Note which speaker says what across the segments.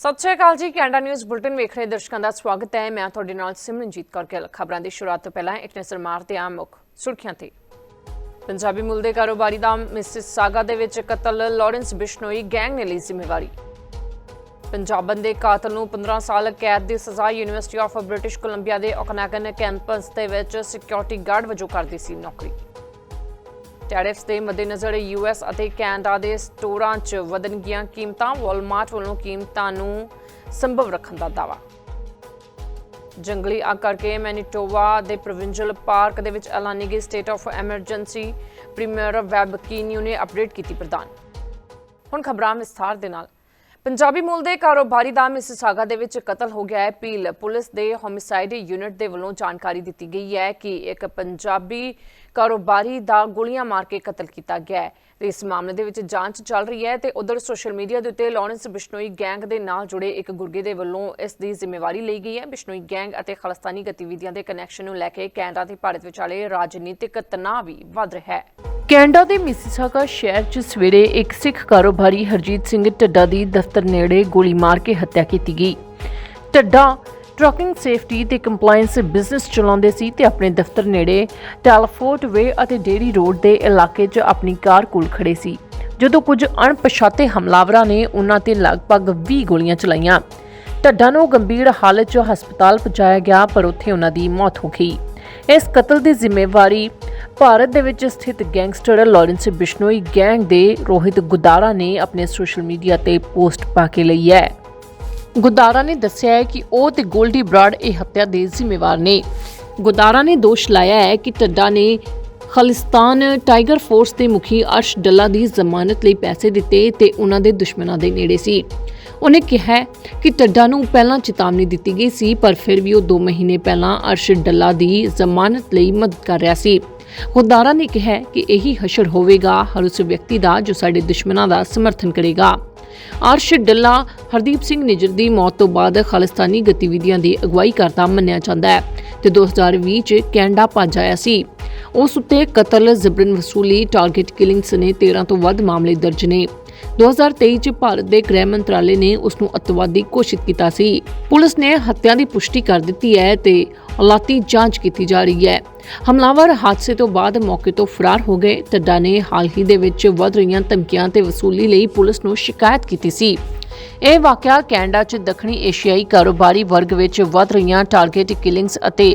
Speaker 1: ਸਤਿ ਸ਼੍ਰੀ ਅਕਾਲ ਜੀ, Canada news bulletin ਵੇਖ ਰਹੇ ਦਰਸ਼ਕਾਂ ਦਾ ਸਵਾਗਤ ਹੈ। ਮੈਂ ਤੁਹਾਡੇ ਨਾਲ ਸਿਮਰਨਜੀਤ ਕੌਰ। ਗਿੱਲ ਖਬਰਾਂ ਦੀ ਸ਼ੁਰੂਆਤ ਤੋਂ ਪਹਿਲਾਂ ਇੱਕ ਨਜ਼ਰ ਮਾਰਦੇ ਹਾਂ ਮੁੱਖ ਸੁਰਖੀਆਂ ਤੇ। ਪੰਜਾਬੀ ਮੂਲ ਦੇ ਕਾਰੋਬਾਰੀ ਦਾ ਮਿਸਿਸ ਸਾਗਾ ਦੇ ਵਿੱਚ ਕਤਲ, ਲਾਰੈਂਸ ਬਿਸ਼ਨੋਈ ਗੈਂਗ ਨੇ ਲਈ ਜ਼ਿੰਮੇਵਾਰੀ। ਪੰਜਾਬਨ ਦੇ ਕਾਤਲ ਨੂੰ 15 ਸਾਲ ਕੈਦ ਦੀ ਸਜ਼ਾ ਯੂਨੀਵਰਸਿਟੀ ਆਫ ਬ੍ਰਿਟਿਸ਼ ਕੋਲੰਬੀਆ ਦੇ ਓਕਨਾਗਨ ਕੈਂਪਸ ਦੇ ਵਿੱਚ ਸਿਕਿਉਰਿਟੀ ਗਾਰਡ ਵਜੋਂ ਕਰਦੀ ਸੀ ਨੌਕਰੀ। ਟੈਰਿਫਸ ਦੇ ਮੱਦੇਨਜ਼ਰ ਯੂਐਸ ਅਤੇ ਕੈਨੇਡਾ ਦੇ ਸਟੋਰਾਂ 'ਚ ਵਧਣਗੀਆਂ ਕੀਮਤਾਂ, ਵਾਲਮਾਰਟ ਵੱਲੋਂ ਕੀਮਤਾਂ ਨੂੰ ਸੰਭਵ ਰੱਖਣ ਦਾ ਦਾਅਵਾ। ਜੰਗਲੀ ਅੱਗ ਕਰਕੇ ਮੈਨੀਟੋਵਾ ਦੇ ਪ੍ਰੋਵਿੰਸ਼ੀਅਲ ਪਾਰਕ ਦੇ ਵਿੱਚ ਐਲਾਨੀ ਗਈ state of emergency premier Wab Kinew ਨੇ ਅਪਡੇਟ ਕੀਤੀ ਪ੍ਰਦਾਨ ਹੁਣ ਖਬਰਾਂ ਵਿਸਥਾਰ ਦੇ ਨਾਲ। ਪੰਜਾਬੀ ਮੂਲ ਦੇ ਕਾਰੋਬਾਰੀ ਦਾ ਮਿਸ ਸਾਗਾ ਦੇ ਵਿੱਚ ਕਤਲ ਹੋ ਗਿਆ ਹੈ। ਪੀਲ ਪੁਲਿਸ ਦੇ ਹੋਮਿਸਾਈਡ ਯੂਨਿਟ ਦੇ ਵੱਲੋਂ ਜਾਣਕਾਰੀ ਦਿੱਤੀ ਗਈ ਹੈ ਕਿ ਇੱਕ ਪੰਜਾਬੀ ਕਾਰੋਬਾਰੀ ਦਾ ਗੋਲੀਆਂ ਮਾਰ ਕੇ ਕਤਲ ਕੀਤਾ ਗਿਆ ਹੈ। ਇਸ ਮਾਮਲੇ ਦੇ ਵਿੱਚ ਜਾਂਚ ਚੱਲ ਰਹੀ ਹੈ ਤੇ ਉਧਰ ਸੋਸ਼ਲ ਮੀਡੀਆ ਦੇ ਉੱਤੇ ਲਾਰੈਂਸ ਬਿਸ਼ਨੋਈ ਗੈਂਗ ਦੇ ਨਾਲ ਜੁੜੇ ਇੱਕ ਗੁਰਗੇ ਦੇ ਵੱਲੋਂ ਇਸ ਦੀ ਜ਼ਿੰਮੇਵਾਰੀ ਲਈ ਗਈ ਹੈ। ਬਿਸ਼ਨੋਈ ਗੈਂਗ ਅਤੇ ਖਾਲਿਸਤਾਨੀ ਗਤੀਵਿਧੀਆਂ ਦੇ ਕਨੈਕਸ਼ਨ ਨੂੰ ਲੈ ਕੇ ਕੈਨੇਡਾ ਤੇ ਭਾਰਤ ਵਿਚਾਲੇ ਰਾਜਨੀਤਿਕ ਤਣਾਅ ਵੀ ਵੱਧ ਰਿਹਾ ਹੈ।
Speaker 2: ਕੈਨੇਡਾ ਦੇ ਮਿਸੀਸਾਗਾ ਸ਼ਹਿਰ 'ਚ ਸਵੇਰੇ ਇੱਕ ਸਿੱਖ ਕਾਰੋਬਾਰੀ ਹਰਜੀਤ ਸਿੰਘ ਢੱਡਾ ਦੀ ਦਫ਼ਤਰ ਨੇੜੇ ਗੋਲੀ ਮਾਰ ਕੇ ਹੱਤਿਆ ਕੀਤੀ ਗਈ। ਢੱਡਾ ਟਰੱਕਿੰਗ ਸੇਫਟੀ ਤੇ ਕੰਪਲਾਈਂਸ ਬਿਜ਼ਨਸ ਚਲਾਉਂਦੇ ਸੀ ਤੇ ਆਪਣੇ ਦਫ਼ਤਰ ਨੇੜੇ ਟੈਲਫੋਰਟ ਵੇ ਅਤੇ ਡੇਰੀ ਰੋਡ ਦੇ ਇਲਾਕੇ 'ਚ ਆਪਣੀ ਕਾਰ ਕੋਲ ਖੜੇ ਸੀ। ਜਦੋਂ ਕੁਝ ਅਣਪਛਾਤੇ ਹਮਲਾਵਰਾਂ ਨੇ ਉਹਨਾਂ ਤੇ ਲਗਭਗ 20 ਗੋਲੀਆਂ ਚਲਾਈਆਂ। ਢੱਡਾ ਨੂੰ ਗੰਭੀਰ ਹਾਲਤ 'ਚ ਹਸਪਤਾਲ ਪਹੁੰਚਾਇਆ ਗਿਆ, ਪਰ ਉੱਥੇ ਉਹਨਾਂ ਦੀ ਮੌਤ ਹੋ ਗਈ। ਇਸ ਕਤਲ ਦੀ ਜ਼ਿੰਮੇਵਾਰੀ ਭਾਰਤ ਦੇ ਵਿੱਚ ਸਥਿਤ ਗੈਂਗਸਟਰ ਲਾਰੈਂਸ ਬਿਸ਼ਨੋਈ ਗੈਂਗ ਦੇ ਰੋਹਿਤ ਗੁਦਾਰਾ ਨੇ ਆਪਣੇ ਸੋਸ਼ਲ ਮੀਡੀਆ ਤੇ ਪੋਸਟ ਪਾ ਕੇ ਲਈ ਹੈ। ਗੁਦਾਰਾ ਨੇ ਦੱਸਿਆ ਹੈ ਕਿ ਉਹ ਤੇ ਗੋਲਡੀ ਬਰਾਡ ਇਹ ਹੱਤਿਆ ਦੇ ਜ਼ਿੰਮੇਵਾਰ ਨੇ। ਗੁਦਾਰਾ ਨੇ ਦੋਸ਼ ਲਾਇਆ ਹੈ ਕਿ ਟੱਡਾ ਨੇ ਖਾਲਿਸਤਾਨ ਟਾਈਗਰ ਫੋਰਸ ਦੇ ਮੁਖੀ ਅਰਸ਼ ਡੱਲਾ ਦੀ ਜ਼ਮਾਨਤ ਲਈ ਪੈਸੇ ਦਿੱਤੇ ਤੇ ਉਹਨਾਂ ਦੇ ਦੁਸ਼ਮਣਾਂ ਦੇ ਨੇੜੇ ਸੀ। ਉਹਨੇ ਕਿਹਾ ਕਿ ਟੱਡਾ ਨੂੰ ਪਹਿਲਾਂ ਚੇਤਾਵਨੀ ਦਿੱਤੀ ਗਈ ਸੀ, ਪਰ ਫਿਰ ਵੀ ਉਹ 2 ਮਹੀਨੇ ਪਹਿਲਾਂ ਅਰਸ਼ ਡੱਲਾ ਦੀ ਜ਼ਮਾਨਤ ਲਈ ਮਦਦ ਕਰ ਰਿਹਾ ਸੀ। ਗੁਦਾਰਾ ਨੇ ਕਿਹਾ ਕਿ ਇਹੀ ਹਸ਼ਰ ਹੋਵੇਗਾ, ਹਰ ਉਸ ਵਿਅਕਤੀ ਦਾ ਜੋ ਸਾਡੇ ਦੁਸ਼ਮਣਾਂ ਦਾ ਸਮਰਥਨ ਕਰੇਗਾ। ਅਰਸ਼ ਡੱਲਾ, ਹਰਦੀਪ ਸਿੰਘ ਨਿਜਰ ਦੀ ਮੌਤ ਤੋਂ ਬਾਅਦ ਖਾਲਿਸਤਾਨੀ ਗਤੀਵਿਧੀਆਂ ਦੀ ਅਗਵਾਈ ਕਰਦਾ ਮੰਨਿਆ ਜਾਂਦਾ ਹੈ ਤੇ 2020 ਚ ਕੈਨੇਡਾ ਭੱਜ ਆਇਆ ਸੀ। ਉਸ ਉੱਤੇ ਕਤਲ, ਜ਼ਬਰਨ ਵਸੂਲੀ ਟਾਰਗੇਟ ਕਿਲਿੰਗਸ ਨੇ 13 ਤੋਂ ਵੱਧ ਮਾਮਲੇ ਦਰਜ ਨੇ। 2023 ਚ ਭਾਰਤ ਦੇ ਗ੍ਰਹਿ ਮੰਤਰਾਲੇ ਨੇ ਉਸ ਨੂੰ ਅਤਵਾਦੀ ਘੋਸ਼ਿਤ ਕੀਤਾ ਸੀ। ਪੁਲਿਸ ਨੇ ਹੱਤਿਆ ਦੀ ਪੁਸ਼ਟੀ ਕਰ ਦਿੱਤੀ ਹੈ ਤੇ ਹਾਲਾਤੀ ਜਾਂਚ ਕੀਤੀ ਜਾ ਰਹੀ ਹੈ। ਹਮਲਾਵਰ ਹਾਦਸੇ ਤੋਂ ਬਾਅਦ ਮੌਕੇ ਤੋਂ ਫਰਾਰ ਹੋ ਗਏ। ਟੱਡਾ ਨੇ ਹਾਲ ਹੀ ਦੇ ਵਿੱਚ ਵੱਧ ਰਹੀਆਂ ਧਮਕੀਆਂ ਤੇ ਵਸੂਲੀ ਲਈ ਪੁਲਿਸ ਨੂੰ ਸ਼ਿਕਾਇਤ ਕੀਤੀ ਸੀ। ਇਹ ਵਾਕਿਆ ਕੈਨੇਡਾ 'ਚ ਦੱਖਣੀ ਏਸ਼ੀਆਈ ਕਾਰੋਬਾਰੀ ਵਰਗ ਵਿੱਚ ਵੱਧ ਰਹੀਆਂ ਟਾਰਗੇਟ ਕਿਲਿੰਗਸ ਅਤੇ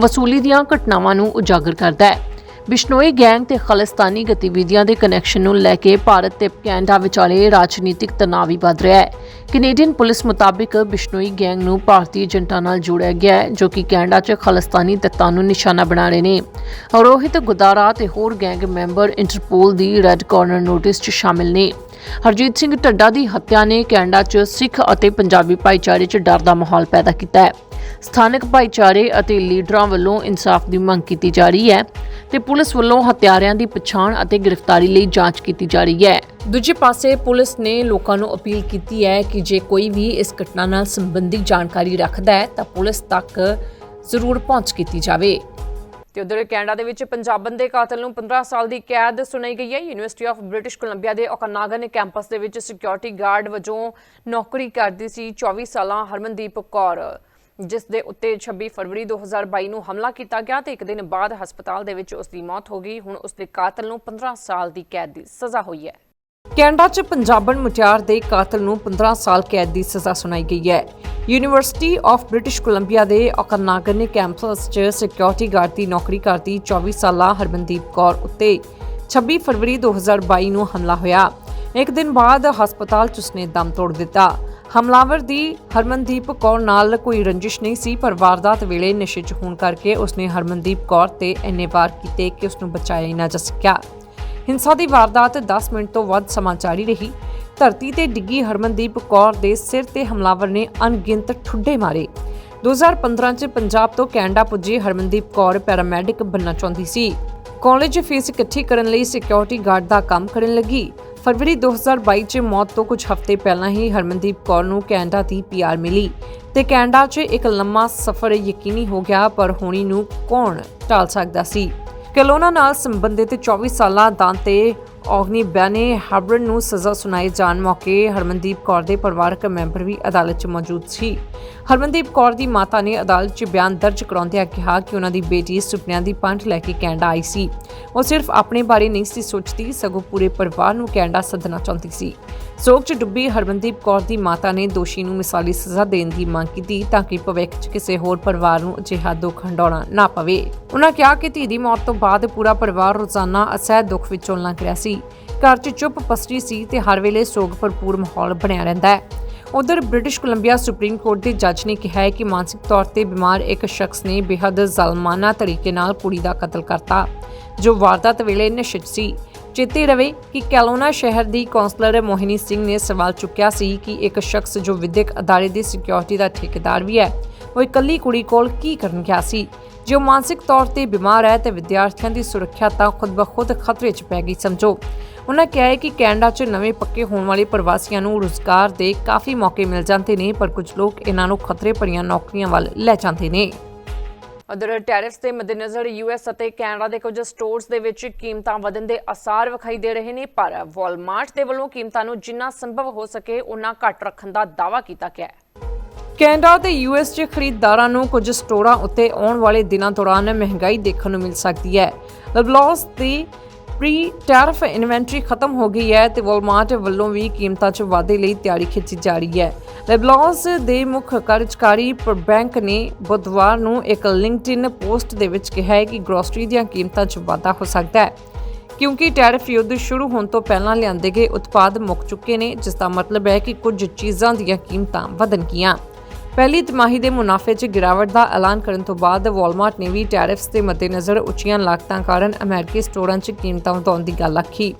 Speaker 2: ਵਸੂਲੀ ਦੀਆਂ ਘਟਨਾਵਾਂ ਨੂੰ ਉਜਾਗਰ ਕਰਦਾ ਹੈ। ਬਿਸ਼ਨੋਈ ਗੈਂਗ ਤੇ ਖਾਲਿਸਤਾਨੀ ਗਤੀਵਿਧੀਆਂ ਦੇ ਕਨੈਕਸ਼ਨ ਨੂੰ ਲੈ ਕੇ ਭਾਰਤ ਤੇ ਕੈਨੇਡਾ ਵਿਚਾਲੇ ਰਾਜਨੀਤਿਕ ਤਣਾਅ ਵੀ ਵੱਧ ਰਿਹਾ ਹੈ। ਕੈਨੇਡੀਅਨ ਪੁਲਿਸ ਮੁਤਾਬਿਕ ਬਿਸ਼ਨੋਈ ਗੈਂਗ ਨੂੰ ਭਾਰਤੀ ਏਜੰਟਾਂ ਨਾਲ ਜੋੜਿਆ ਗਿਆ ਹੈ, ਜੋ ਕਿ ਕੈਨੇਡਾ 'ਚ ਖਾਲਿਸਤਾਨੀ ਤੱਤਾਂ ਨੂੰ ਨਿਸ਼ਾਨਾ ਬਣਾ ਰਹੇ ਨੇ। ਰੋਹਿਤ ਗੁਦਾਰਾ ਤੇ ਹੋਰ ਗੈਂਗ ਮੈਂਬਰ ਇੰਟਰਪੋਲ ਦੀ ਰੈੱਡ ਕਾਰਨਰ ਨੋਟਿਸ 'ਚ ਸ਼ਾਮਿਲ ਨੇ। ਹਰਜੀਤ ਸਿੰਘ ਢੱਡਾ ਦੀ ਹੱਤਿਆ ਨੇ ਕੈਨੇਡਾ 'ਚ ਸਿੱਖ ਅਤੇ ਪੰਜਾਬੀ ਭਾਈਚਾਰੇ 'ਚ ਡਰ ਦਾ ਮਾਹੌਲ ਪੈਦਾ ਕੀਤਾ ਹੈ। ਸਥਾਨਕ ਭਾਈਚਾਰੇ ਅਤੇ ਲੀਡਰਾਂ ਵੱਲੋਂ ਇਨਸਾਫ ਦੀ ਮੰਗ ਕੀਤੀ ਜਾ ਰਹੀ ਹੈ ਤੇ ਪੁਲਿਸ ਵੱਲੋਂ ਹਥਿਆਰਿਆਂ ਦੀ ਪਛਾਣ ਅਤੇ ਗ੍ਰਿਫਤਾਰੀ ਲਈ ਜਾਂਚ ਕੀਤੀ ਜਾ ਰਹੀ ਹੈ। ਦੂਜੇ ਪਾਸੇ ਪੁਲਿਸ ਨੇ ਲੋਕਾਂ ਨੂੰ ਅਪੀਲ ਕੀਤੀ ਹੈ ਕਿ ਜੇ ਕੋਈ ਵੀ ਇਸ ਘਟਨਾ ਨਾਲ ਸੰਬੰਧਿਤ ਜਾਣਕਾਰੀ ਰੱਖਦਾ ਹੈ ਤਾਂ ਪੁਲਿਸ ਤੱਕ ਜ਼ਰੂਰ ਪਹੁੰਚ ਕੀਤੀ ਜਾਵੇ।
Speaker 1: ਤੇ ਉਧਰ ਕੈਨੇਡਾ ਦੇ ਵਿੱਚ ਪੰਜਾਬਣ ਦੇ ਕਾਤਲ ਨੂੰ 15 ਸਾਲ ਦੀ ਕੈਦ ਸੁਣਾਈ ਗਈ ਹੈ। ਯੂਨੀਵਰਸਿਟੀ ਆਫ ਬ੍ਰਿਟਿਸ਼ ਕੋਲੰਬੀਆ ਦੇ ਓਕਨਾਗਨ ਕੈਂਪਸ ਦੇ ਵਿੱਚ ਸਿਕਿਉਰਿਟੀ ਗਾਰਡ ਵਜੋਂ ਨੌਕਰੀ ਕਰਦੀ ਸੀ 24 ਸਾਲਾਂ ਹਰਮਨਦੀਪ ਕੌਰ। ਜਿਸ ਦੇ ਉੱਤੇ 26 ਫਰਵਰੀ 2022 ਨੂੰ ਹਮਲਾ ਕੀਤਾ ਗਿਆ ਤੇ ਇੱਕ ਦਿਨ ਬਾਅਦ ਹਸਪਤਾਲ ਦੇ ਵਿੱਚ ਉਸ ਦੀ ਮੌਤ ਹੋ ਗਈ। ਹੁਣ ਉਸ ਦੇ ਕਾਤਲ ਨੂੰ 15 ਸਾਲ ਦੀ ਕੈਦ ਦੀ ਸਜ਼ਾ ਹੋਈ ਹੈ। ਕੈਨੇਡਾ 'ਚ ਪੰਜਾਬਣ ਮੁਟਿਆਰ ਦੇ ਕਾਤਲ ਨੂੰ 15 ਸਾਲ ਕੈਦ ਦੀ ਸਜ਼ਾ ਸੁਣਾਈ ਗਈ ਹੈ। ਯੂਨੀਵਰਸਿਟੀ ਆਫ ਬ੍ਰਿਟਿਸ਼ ਕੋਲੰਬੀਆ ਦੇ ਓਕਨਾਗਨ ਕੈਂਪਸ 'ਚ ਸਿਕਿਉਰਿਟੀ ਗਾਰਡ ਦੀ ਨੌਕਰੀ ਕਰਦੀ 24 ਸਾਲਾ ਹਰਮਨਦੀਪ ਕੌਰ ਉੱਤੇ 26 ਫਰਵਰੀ 2022 ਨੂੰ ਹਮਲਾ ਹੋਇਆ। ਇੱਕ ਦਿਨ ਬਾਅਦ ਹਸਪਤਾਲ 'ਚ ਉਸਨੇ ਦਮ ਤੋੜ ਦਿੱਤਾ। ਹਮਲਾਵਰ ਦੀ ਹਰਮਨਦੀਪ ਕੌਰ ਨਾਲ ਕੋਈ ਰੰਜਿਸ਼ ਨਹੀਂ ਸੀ, ਪਰ ਵਾਰਦਾਤ ਵੇਲੇ ਨਸ਼ੇ 'ਚ ਹੋਣ ਕਰਕੇ ਉਸਨੇ ਹਰਮਨਦੀਪ ਕੌਰ ਤੇ ਇੰਨੇ ਵਾਰ ਕੀਤੇ ਕਿ ਉਸ ਨੂੰ ਬਚਾਇਆ ਹੀ ਨਾ ਜਾ ਸਕਿਆ। ਹਿੰਸਾ ਦੀ ਵਾਰਦਾਤ 10 ਮਿੰਟ ਤੋਂ ਵੱਧ ਸਮਾਂ ਜਾਰੀ ਰਹੀ। ਧਰਤੀ ਤੇ ਡਿੱਗੀ ਹਰਮਨਦੀਪ ਕੌਰ ਦੇ ਸਿਰ ਤੇ ਹਮਲਾਵਰ ਨੇ ਅਣਗਿਣਤ ਠੁੱਡੇ ਮਾਰੇ। 2015 ਚ ਪੰਜਾਬ ਤੋਂ ਕੈਨੇਡਾ ਪੁੱਜੀ ਹਰਮਨਦੀਪ ਕੌਰ ਪੈਰਾਮੈਡਿਕ ਬਣਨਾ ਚਾਹੁੰਦੀ ਸੀ। ਕਾਲਜ ਫੀਸ ਇਕੱਠੀ ਕਰਨ ਲਈ ਸਿਕਿਉਰਿਟੀ ਗਾਰਡ ਦਾ ਕੰਮ ਕਰਨ ਲੱਗੀ। ਫਰਵਰੀ 2022 ਚ ਮੌਤ ਤੋਂ ਕੁਝ ਹਫ਼ਤੇ ਪਹਿਲਾਂ ਹੀ ਹਰਮਨਦੀਪ ਕੌਰ ਨੂੰ ਕੈਨੇਡਾ ਦੀ ਪੀਆਰ ਮਿਲੀ ਤੇ ਕੈਨੇਡਾ 'ਚ ਇੱਕ ਲੰਮਾ ਸਫ਼ਰ ਯਕੀਨੀ ਹੋ ਗਿਆ, ਪਰ ਹੋਣੀ ਨੂੰ ਕੌਣ ਟਾਲ ਸਕਦਾ ਸੀ? ਕਲੋਨਾ ਨਾਲ ਸੰਬੰਧਿਤ 24 ਸਾਲਾਂ ਦਾਂਤੇ ਔਗਨੀ ਬੈਨੇ ਹਬਰਨ ਨੂੰ ਸਜ਼ਾ ਸੁਣਾਏ ਜਾਣ ਮੌਕੇ ਹਰਮਨਦੀਪ ਕੌਰ ਦੇ ਪਰਿਵਾਰਕ ਮੈਂਬਰ ਵੀ ਅਦਾਲਤ 'ਚ ਮੌਜੂਦ ਸੀ। ਹਰਮਨਦੀਪ ਕੌਰ ਦੀ ਮਾਤਾ ਨੇ ਅਦਾਲਤ 'ਚ ਬਿਆਨ ਦਰਜ ਕਰਾਉਂਦਿਆਂ ਕਿਹਾ ਕਿ ਉਹਨਾਂ ਦੀ ਬੇਟੀ ਸੁਪਨਿਆਂ ਦੀ ਪੰਠ ਲੈ ਕੇ ਕੈਨੇਡਾ ਆਈ ਸੀ। ਉਹ ਸਿਰਫ ਆਪਣੇ ਬਾਰੇ ਨਹੀਂ ਸੀ ਸੋਚਦੀ, ਸਗੋਂ ਪੂਰੇ ਪਰਿਵਾਰ ਨੂੰ ਕੈਨੇਡਾ ਸੱਦਣਾ ਚਾਹੁੰਦੀ ਸੀ। ਸੋਗ 'ਚ ਡੁੱਬੀ ਹਰਮਨਦੀਪ ਕੌਰ ਦੀ ਮਾਤਾ ਨੇ ਦੋਸ਼ੀ ਨੂੰ ਮਿਸਾਲੀ ਸਜ਼ਾ ਦੇਣ ਦੀ ਮੰਗ ਕੀਤੀ ਤਾਂ ਕਿ ਭਵਿੱਖ 'ਚ ਕਿਸੇ ਹੋਰ ਪਰਿਵਾਰ ਨੂੰ ਅਜਿਹਾ ਦੁੱਖ ਹੰਡਾਉਣਾ ਨਾ ਪਵੇ। ਉਹਨਾਂ ਕਿਹਾ ਕਿ ਧੀ ਦੀ ਮੌਤ ਤੋਂ ਬਾਅਦ ਪੂਰਾ ਪਰਿਵਾਰ ਰੋਜ਼ਾਨਾ ਅਸਹਿ ਦੁੱਖ ਵਿੱਚੋਂ ਲੰਘ ਰਿਹਾ ਸੀ। ਘਰ 'ਚ ਚੁੱਪ ਪਸਰੀ ਸੀ ਤੇ ਹਰ ਵੇਲੇ ਸੋਗ ਭਰਪੂਰ ਮਾਹੌਲ ਬਣਿਆ ਰਹਿੰਦਾ ਹੈ। ਉਧਰ ਬ੍ਰਿਟਿਸ਼ ਕੋਲੰਬੀਆ ਸੁਪਰੀਮ ਕੋਰਟ ਦੇ ਜੱਜ ਨੇ ਕਿਹਾ ਹੈ ਕਿ ਮਾਨਸਿਕ ਤੌਰ ਤੇ ਬਿਮਾਰ ਇੱਕ ਸ਼ਖਸ ਨੇ ਬੇਹੱਦ ਜ਼ਲਮਾਨਾ ਤਰੀਕੇ ਨਾਲ ਕੁੜੀ ਦਾ ਕਤਲ ਕਰਤਾ, ਜੋ ਵਾਰਦਾਤ ਵੇਲੇ ਨਸ਼ਿਤ ਸੀ। ਚੇਤੇ ਰਵੇ ਕਿ ਕੈਲੋਨਾ ਸ਼ਹਿਰ ਦੀ ਕਾਉਂਸਲਰ ਮੋਹਿਨੀ ਸਿੰਘ ਨੇ ਸਵਾਲ ਚੁੱਕਿਆ ਸੀ ਕਿ ਇੱਕ ਸ਼ਖਸ ਜੋ ਵਿਦਿਅਕ ਅਦਾਰੇ ਦੀ ਸਿਕਿਉਰਿਟੀ ਦਾ ਠੇਕੇਦਾਰ ਵੀ ਹੈ, ਉਹ ਇਕੱਲੀ ਕੁੜੀ ਕੋਲ ਕੀ ਕਰਨ ਗਿਆ ਸੀ? ਜੋ ਮਾਨਸਿਕ ਤੌਰ ਤੇ ਬਿਮਾਰ ਹੈ ਤੇ ਵਿਦਿਆਰਥੀਆਂ ਦੀ ਸੁਰੱਖਿਆ ਤਾਂ ਖੁਦ ਬਖੁਦ ਖਤਰੇ 'ਚ ਪੈ ਗਈ, ਸਮਝੋ। ਉਹਨਾਂ ਕਿਹਾ ਹੈ ਕਿ ਕੈਨੇਡਾ 'ਚ ਨਵੇਂ ਪੱਕੇ ਹੋਣ ਵਾਲੇ ਪ੍ਰਵਾਸੀਆਂ ਨੂੰ ਰੁਜ਼ਗਾਰ ਦੇ ਕਾਫੀ ਮੌਕੇ ਮਿਲ ਜਾਂਦੇ ਨੇ, ਪਰ ਕੁਝ ਲੋਕ ਇਹਨਾਂ ਨੂੰ ਖਤਰੇ ਭਰੀਆਂ ਨੌਕਰੀਆਂ ਵੱਲ ਲੈ ਜਾਂਦੇ ਨੇ। ਅਦਰ ਟੈਰਿਫਸ ਦੇ ਮੱਦੇਨਜ਼ਰ ਯੂਐਸ ਅਤੇ ਕੈਨੇਡਾ ਦੇ ਕੁਝ ਸਟੋਰਸ ਦੇ ਵਿੱਚ ਕੀਮਤਾਂ ਵਧਣ ਦੇ ਅਸਾਰ ਵਿਖਾਈ ਦੇ ਰਹੇ ਨੇ, ਪਰ ਵਾਲਮਾਰਟ ਦੇ ਵੱਲੋਂ ਕੀਮਤਾਂ ਨੂੰ ਜਿੰਨਾ ਸੰਭਵ ਹੋ ਸਕੇ ਉਨਾ ਘੱਟ ਰੱਖਣ ਦਾ ਦਾਅਵਾ ਕੀਤਾ ਗਿਆ ਹੈ। ਕੈਨੇਡਾ ਤੇ ਯੂਐਸ 'ਚ ਖਰੀਦਦਾਰਾਂ ਨੂੰ ਕੁਝ ਸਟੋਰਾਂ ਉੱਤੇ ਆਉਣ ਵਾਲੇ ਦਿਨਾਂ ਦੌਰਾਨ ਮਹਿੰਗਾਈ ਦੇਖਣ ਨੂੰ ਮਿਲ ਸਕਦੀ ਹੈ। ਲਬਲੌਸ ਦੀ ਪ੍ਰੀ ਟੈਰਫ ਇਨਵੈਂਟਰੀ ਖਤਮ ਹੋ ਗਈ ਹੈ ਤੇ ਵਾਲਮਾਰਟ ਵੱਲੋਂ ਵੀ ਕੀਮਤਾਂ 'ਚ ਵਾਧੇ ਲਈ ਤਿਆਰੀ ਖਿੱਚੀ ਜਾ ਰਹੀ ਹੈ। ਲਬਲੌਸ ਦੇ ਮੁੱਖ ਕਾਰਜਕਾਰੀ ਬੈਂਕ ਨੇ ਬੁੱਧਵਾਰ ਨੂੰ ਇੱਕ ਲਿੰਕਡਇਨ ਪੋਸਟ ਦੇ ਵਿੱਚ ਕਿਹਾ ਹੈ ਕਿ ਗਰੋਸਰੀ ਦੀਆਂ ਕੀਮਤਾਂ 'ਚ ਵਾਧਾ ਹੋ ਸਕਦਾ ਹੈ, ਕਿਉਂਕਿ ਟੈਰਿਫ ਯੁੱਧ ਸ਼ੁਰੂ ਹੋਣ ਤੋਂ ਪਹਿਲਾਂ ਲਿਆਂਦੇ ਗਏ ਉਤਪਾਦ ਮੁੱਕ ਚੁੱਕੇ ਨੇ, ਜਿਸ ਦਾ ਮਤਲਬ ਹੈ ਕਿ ਕੁਝ ਚੀਜ਼ਾਂ ਦੀਆਂ ਕੀਮਤਾਂ ਵਧਣਗੀਆਂ। ਪਹਿਲੀ ਤਿਮਾਹੀ ਦੇ ਮੁਨਾਫੇ 'ਚ ਗਿਰਾਵਟ ਦਾ ਐਲਾਨ ਕਰਨ ਤੋਂ ਬਾਅਦ ਵਾਲਮਾਰਟ ਨੇ ਵੀ ਟੈਰਿਫਸ ਦੇ ਮੱਦੇਨਜ਼ਰ ਉੱਚੀਆਂ ਲਾਗਤਾਂ ਕਾਰਨ ਅਮਰੀਕੀ ਸਟੋਰਾਂ 'ਚ ਕੀਮਤਾਂ ਵਧਾਉਣ ਦੀ ਗੱਲ ਆਖੀ।